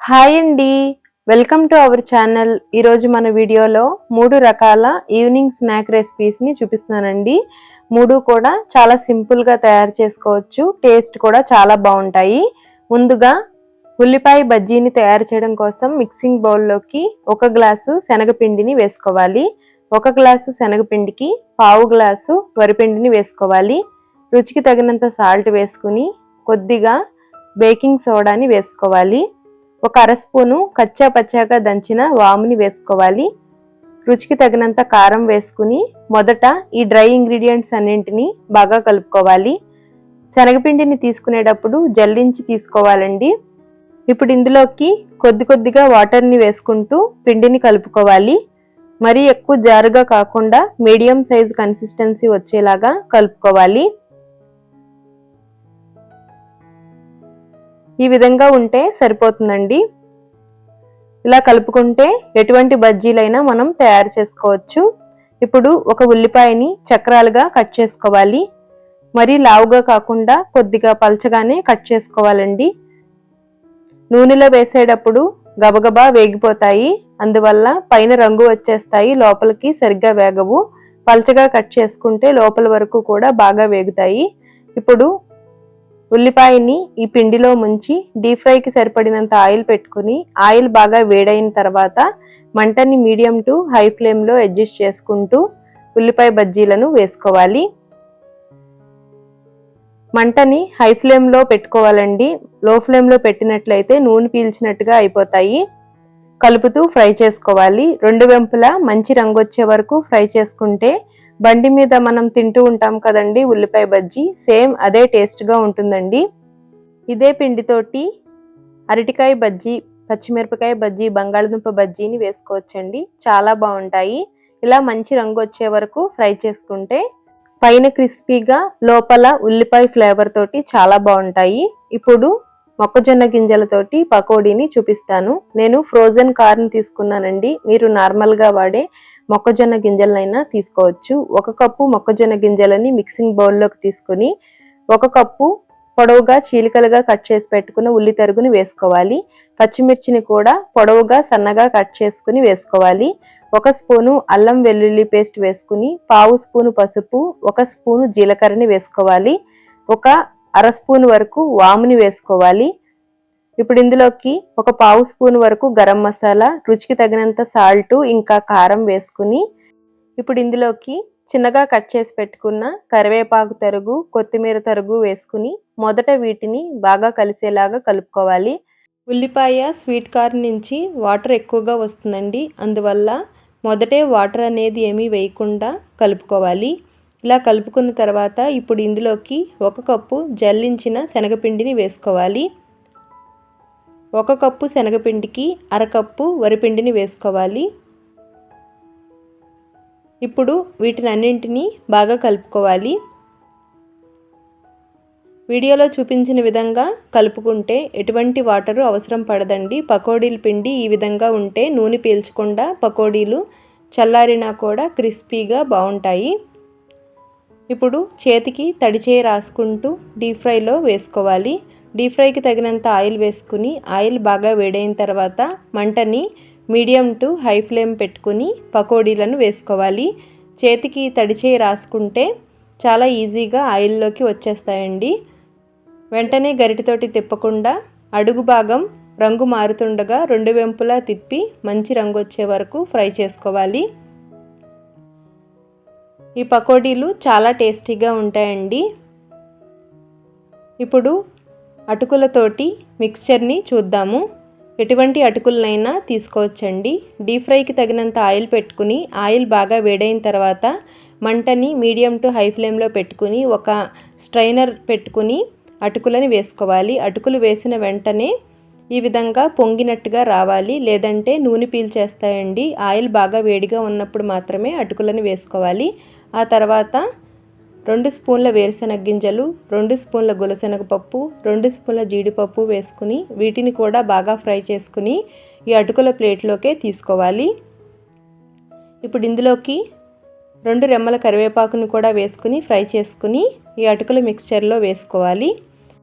Hi అండి. Welcome to our channel. ఈరోజు మన వీడియోలో మూడు రకాల ఈవినింగ్ స్నాక్ రెసిపీస్ని చూపిస్తున్నానండి. మూడు కూడా చాలా సింపుల్గా తయారు చేసుకోవచ్చు. టేస్ట్ కూడా చాలా బాగుంటాయి. ముందుగా ఉల్లిపాయ బజ్జీని తయారు చేయడం కోసం మిక్సింగ్ బౌల్లోకి ఒక గ్లాసు శనగపిండిని వేసుకోవాలి. ఒక గ్లాసు శనగపిండికి పావు గ్లాసు వరిపిండిని వేసుకోవాలి. రుచికి తగినంత సాల్ట్ వేసుకుని కొద్దిగా బేకింగ్ సోడాని వేసుకోవాలి. ఒక అర స్పూను కచ్చా పచ్చాగా దంచిన వాముని వేసుకోవాలి. రుచికి తగినంత కారం వేసుకుని మొదట ఈ డ్రై ఇంగ్రీడియంట్స్ అన్నింటినీ బాగా కలుపుకోవాలి. శనగపిండిని తీసుకునేటప్పుడు జల్లించి తీసుకోవాలండి. ఇప్పుడు ఇందులోకి కొద్ది కొద్దిగా వాటర్ని వేసుకుంటూ పిండిని కలుపుకోవాలి. మరీ ఎక్కువ జారుగా కాకుండా మీడియం సైజ్ కన్సిస్టెన్సీ వచ్చేలాగా కలుపుకోవాలి. ఈ విధంగా ఉంటే సరిపోతుందండి. ఇలా కలుపుకుంటే ఎటువంటి బజ్జీలైనా మనం తయారు చేసుకోవచ్చు. ఇప్పుడు ఒక ఉల్లిపాయని చక్రాలుగా కట్ చేసుకోవాలి. మరీ లావుగా కాకుండా కొద్దిగా పలచగానే కట్ చేసుకోవాలండి. నూనెలో వేసేటప్పుడు గబగబా వేగిపోతాయి. అందువల్ల పైన రంగు వచ్చేస్తాయి లోపలికి సరిగ్గా వేగవు. పల్చగా కట్ చేసుకుంటే లోపల వరకు కూడా బాగా వేగుతాయి. ఇప్పుడు ఉల్లిపాయని ఈ పిండిలో ముంచి డీప్ ఫ్రైకి సరిపడినంత ఆయిల్ పెట్టుకుని ఆయిల్ బాగా వేడైన తర్వాత మంటని మీడియం టు హై ఫ్లేమ్లో అడ్జస్ట్ చేసుకుంటూ ఉల్లిపాయ బజ్జీలను వేసుకోవాలి. మంటని హై ఫ్లేమ్లో పెట్టుకోవాలండి. లో ఫ్లేమ్లో పెట్టినట్లయితే నూనె పీల్చినట్టుగా అయిపోతాయి. కలుపుతూ ఫ్రై చేసుకోవాలి. రెండు వెంపులా మంచి రంగు వచ్చే వరకు ఫ్రై చేసుకుంటే బండి మీద మనం తింటూ ఉంటాం కదండి ఉల్లిపాయ బజ్జీ. సేమ్ అదే టేస్ట్గా ఉంటుందండి. ఇదే పిండితోటి అరటికాయ బజ్జీ పచ్చిమిరపకాయ బజ్జీ బంగాళదుంప బజ్జీని వేసుకోవచ్చండి. చాలా బాగుంటాయి. ఇలా మంచి రంగు వచ్చే వరకు ఫ్రై చేసుకుంటే పైన క్రిస్పీగా లోపల ఉల్లిపాయ ఫ్లేవర్ తోటి చాలా బాగుంటాయి. ఇప్పుడు మొక్కజొన్న గింజలతోటి పకోడీని చూపిస్తాను. నేను ఫ్రోజన్ కార్న్ తీసుకున్నానండి. మీరు నార్మల్గా వాడే మొక్కజొన్న గింజలనైనా తీసుకోవచ్చు. ఒక కప్పు మొక్కజొన్న గింజలని మిక్సింగ్ బౌల్లోకి తీసుకుని ఒక కప్పు పొడవుగా చీలికలుగా కట్ చేసి పెట్టుకున్న ఉల్లి తరుగుని వేసుకోవాలి. పచ్చిమిర్చిని కూడా పొడవుగా సన్నగా కట్ చేసుకుని వేసుకోవాలి. ఒక స్పూను అల్లం వెల్లుల్లి పేస్ట్ వేసుకుని పావు స్పూను పసుపు ఒక స్పూను జీలకర్రని వేసుకోవాలి. ఒక అర స్పూన్ వరకు వాముని వేసుకోవాలి. ఇప్పుడు ఇందులోకి ఒక పావు స్పూన్ వరకు గరం మసాలా రుచికి తగినంత సాల్ట్ ఇంకా కారం వేసుకుని ఇప్పుడు ఇందులోకి చిన్నగా కట్ చేసి పెట్టుకున్న కరివేపాకు తరుగు కొత్తిమీర తరుగు వేసుకుని మొదట వీటిని బాగా కలిసేలాగా కలుపుకోవాలి. ఉల్లిపాయ స్వీట్ కార్న్ నుంచి వాటర్ ఎక్కువగా వస్తుందండి. అందువల్ల మొదటే వాటర్ అనేది ఏమీ వేయకుండా కలుపుకోవాలి. ఇలా కలుపుకున్న తర్వాత ఇప్పుడు ఇందులోకి ఒక కప్పు జల్లించిన శనగపిండిని వేసుకోవాలి. ఒక కప్పు శనగపిండికి అరకప్పు వరిపిండిని వేసుకోవాలి. ఇప్పుడు వీటిని అన్నింటినీ బాగా కలుపుకోవాలి. వీడియోలో చూపించిన విధంగా కలుపుకుంటే ఎటువంటి వాటరు అవసరం పడదండి. పకోడీల పిండి ఈ విధంగా ఉంటే నూనె పీల్చకుండా పకోడీలు చల్లారినా కూడా క్రిస్పీగా బాగుంటాయి. ఇప్పుడు చేతికి తడిచేయి రాసుకుంటూ డీప్ ఫ్రైలో వేసుకోవాలి. డీప్ ఫ్రైకి తగినంత ఆయిల్ వేసుకుని ఆయిల్ బాగా వేడైన తర్వాత మంటని మీడియం టు హై ఫ్లేమ్ పెట్టుకుని పకోడీలను వేసుకోవాలి. చేతికి తడిచేయి రాసుకుంటే చాలా ఈజీగా ఆయిల్లోకి వచ్చేస్తాయండి. వెంటనే గరిటితోటి తిప్పకుండా అడుగు భాగం రంగు మారుతుండగా రెండు వెంపులా తిప్పి మంచి రంగు వచ్చే వరకు ఫ్రై చేసుకోవాలి. ఈ పకోడీలు చాలా టేస్టీగా ఉంటాయండి. ఇప్పుడు అటుకులతోటి మిక్స్చర్ని చూద్దాము. ఎటువంటి అటుకులనైనా తీసుకోవచ్చండి. డీప్ ఫ్రైకి తగినంత ఆయిల్ పెట్టుకుని ఆయిల్ బాగా వేడైన తర్వాత మంటని మీడియం టు హై ఫ్లేమ్లో పెట్టుకుని ఒక స్ట్రైనర్ పెట్టుకుని అటుకులని వేసుకోవాలి. అటుకులు వేసిన వెంటనే ఈ విధంగా పొంగినట్టుగా రావాలి. లేదంటే నూనె పీల్చేస్తాయండి. ఆయిల్ బాగా వేడిగా ఉన్నప్పుడు మాత్రమే అటుకులను వేసుకోవాలి. ఆ తర్వాత రెండు స్పూన్ల వేరుశెనగ గింజలు రెండు స్పూన్ల గులశనగపప్పు రెండు స్పూన్ల జీడిపప్పు వేసుకుని వీటిని కూడా బాగా ఫ్రై చేసుకుని ఈ అటుకుల ప్లేట్లోకే తీసుకోవాలి. ఇప్పుడు ఇందులోకి రెండు రెమ్మల కరివేపాకుని కూడా వేసుకుని ఫ్రై చేసుకుని ఈ అటుకుల మిక్స్చర్లో వేసుకోవాలి.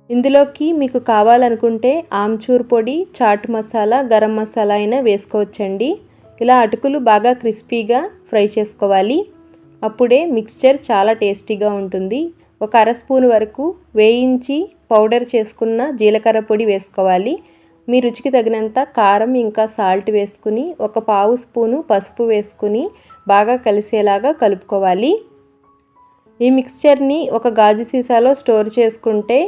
ఇందులోకి మీకు కావాలనుకుంటే ఆమ్చూర్ పొడి చాట్ మసాలా గరం మసాలా అయినా వేసుకోవచ్చండి. ఇలా అటుకులు బాగా క్రిస్పీగా ఫ్రై చేసుకోవాలి. అప్పుడే మిక్స్చర్ చాలా టేస్టీగా ఉంటుంది. ఒక అర స్పూన్ వరకు వేయించి పౌడర్ చేసుకున్న జీలకర్ర పొడి వేసుకోవాలి. మీ రుచికి తగినంత కారం ఇంకా సాల్ట్ వేసుకుని ఒక పావు స్పూను పసుపు వేసుకుని బాగా కలిసేలాగా కలుపుకోవాలి. ఈ మిక్స్చర్ని ఒక గాజు సీసాలో స్టోర్ చేసుకుంటే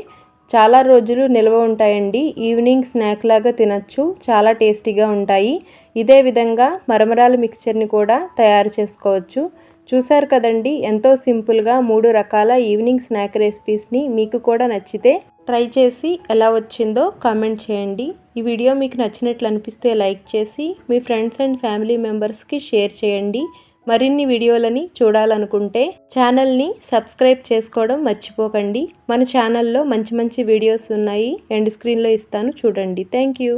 చాలా రోజులు నిల్వ ఉంటాయండి. ఈవినింగ్ స్నాక్ లాగా తినచ్చు చాలా టేస్టీగా ఉంటాయి. ఇదే విధంగా మరమరాల మిక్స్చర్ని కూడా తయారు చేసుకోవచ్చు. చూశారు కదండి ఎంతో సింపుల్గా మూడు రకాల ఈవినింగ్ స్నాక్ రెసిపీస్ని మీకు కూడా నచ్చితే ట్రై చేసి ఎలా వచ్చిందో కామెంట్ చేయండి. ఈ వీడియో మీకు నచ్చినట్లు అనిపిస్తే లైక్ చేసి మీ ఫ్రెండ్స్ అండ్ ఫ్యామిలీ మెంబర్స్కి షేర్ చేయండి. మరిన్ని వీడియోలని చూడాలనుకుంటే ఛానల్ని సబ్స్క్రైబ్ చేసుకోవడం మర్చిపోకండి. మన ఛానల్లో మంచి మంచి వీడియోస్ ఉన్నాయి. ఎండ్ స్క్రీన్లో ఇస్తాను చూడండి. Thank you